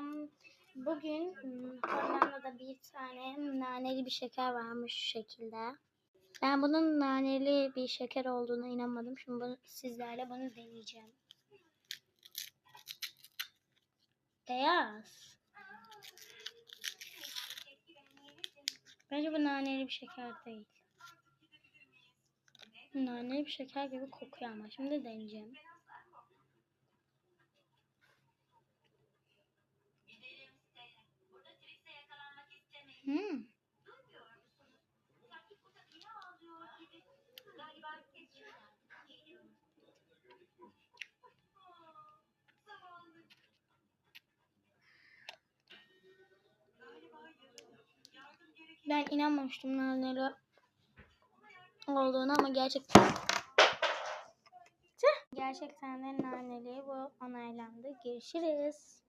Selam. Bugün Hollanda'da bir tane naneli bir şeker varmış şu şekilde. Ben bunun naneli bir şeker olduğuna inanmadım. Şimdi bunu, sizlerle bunu deneyeceğim. Beyaz. Bence bu naneli bir şeker değil. Naneli bir şeker gibi kokuyor ama şimdi deneyeceğim. Ben inanmamıştım naneli olduğunu ama gerçekten gerçekten de naneli bu onaylandı. Görüşürüz.